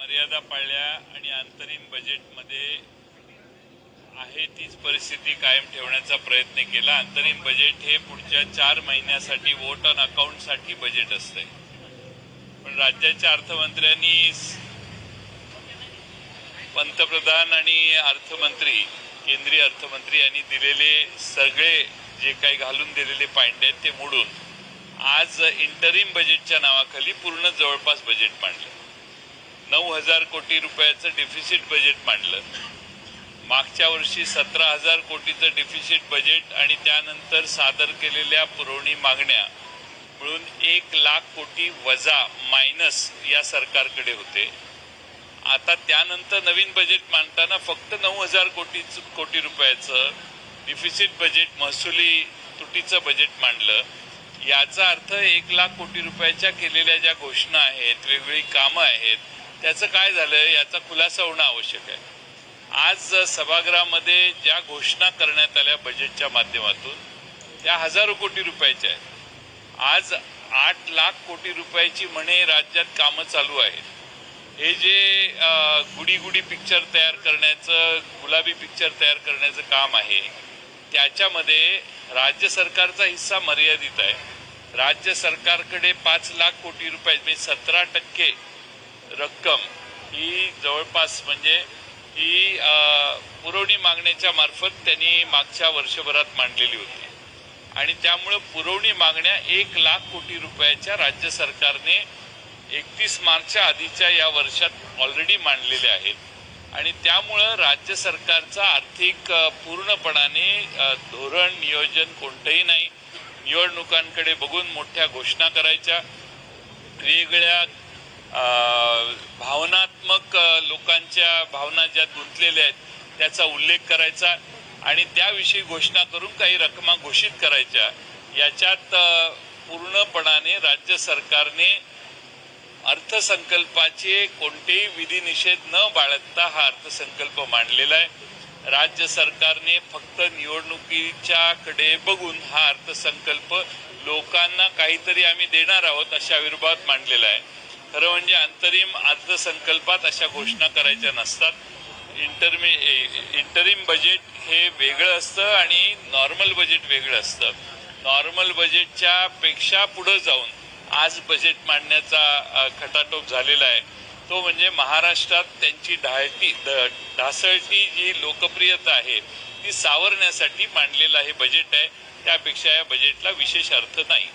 मर्यादा पाळल्या आणि अंतरिम बजेटमध्ये आहे तीच परिस्थिती कायम ठेवण्याचा प्रयत्न केला. अंतरिम बजेट हे पुढच्या चार महिन्यासाठी वोट ऑन अकाउंटसाठी बजेट असतंय. पण राज्याच्या अर्थमंत्र्यांनी पंतप्रधान आणि अर्थमंत्री केंद्रीय अर्थमंत्री यांनी दिलेले सगळे जे काही घालून दिलेले पांडे आहेत ते मोडून आज इंटरिम बजेटच्या नावाखाली पूर्ण जवळपास बजेट मांडलं. नऊ हजार कोटी रुपयाचं डेफिसिट बजेट मांडलं. मागच्या वर्षी सतरा हजार कोटीचं डेफिसिट बजेट आणि त्यानंतर सादर केलेल्या पुरवणी मागण्या मिळून एक लाख कोटी वजा मायनस या सरकारकडे होते. आता त्यानंतर नवीन बजेट मांडताना फक्त नऊ हजार कोटी कोटी रुपयाचं डिफिसिट बजेट महसुली तुटीचं बजेट मांडलं. याचा अर्थ एक लाख कोटी रुपयाच्या केलेल्या ज्या घोषणा आहेत वेगवेगळी कामं आहेत त्याचं काय झालं याचा खुलासा होणं आवश्यक आहे. आज सभागृहामध्ये ज्या घोषणा करण्यात आल्या बजेटच्या माध्यमातून त्या हजारो कोटी रुपयाच्या आहेत. आज आठ लाख कोटी रुपयाची म्हणे राज्यात कामं चालू आहेत. हे जे अ, गुडी गुडी पिक्चर तयार करण्याचं गुलाबी पिक्चर तयार करण्याचं काम आहे त्याच्यामध्ये राज्य सरकारचा हिस्सा मर्यादित आहे. राज्य सरकारकडे पाच लाख कोटी रुपये म्हणजे सतरा टक्के रक्कम ही जवळपास म्हणजे ही पुरवणी मागण्याच्या मार्फत त्यांनी मागच्या वर्षभरात मांडलेली होती. आणि त्यामुळं पुरवणी मागण्या एक लाख कोटी रुपयाच्या राज्य सरकारने एकतीस मार्चच्या आधीच्या या वर्षात ऑलरेडी मांडलेल्या आहेत. आणि त्यामुळं राज्य सरकारचा आर्थिक पूर्णपणाने धोरण नियोजन कोणतंही नाही. निवडणुकांकडे बघून मोठ्या घोषणा करायच्या. वेगळ्या भावनात्मक लोकांच्या भावना ज्या गुंतलेल्या आहेत त्याचा उल्लेख करायचा आणि त्याविषयी घोषणा करून काही रकमा घोषित करायच्या. याच्यात पूर्णपणाने राज्य सरकारने अर्थसंकल्पाचे कोणतेही विधिनिषेध न बाळगता हा अर्थसंकल्प मांडलेला आहे. राज्य सरकारने फक्त निवडणुकीच्या कडे बघून हा अर्थसंकल्प लोकांना काहीतरी आम्ही देणार आहोत अशा विरोधात मांडलेला आहे. खरं म्हणजे अंतरिम अर्थसंकल्पात अशा घोषणा करायच्या नसतात. इंटरमी इंटरिम बजेट हे वेगळं असतं आणि नॉर्मल बजेट वेगळं असतं. नॉर्मल बजेटच्या पेक्षा पुढं जाऊन आज बजेट मांडण्याचा खटाटोप झालेला आहे. तो म्हणजे महाराष्ट्रात त्यांची ढाळटी ढ- ढासळती जी लोकप्रियता आहे ती सावरण्यासाठी मांडलेलं हे बजेट आहे. त्यापेक्षा या बजेटला विशेष अर्थ नाही.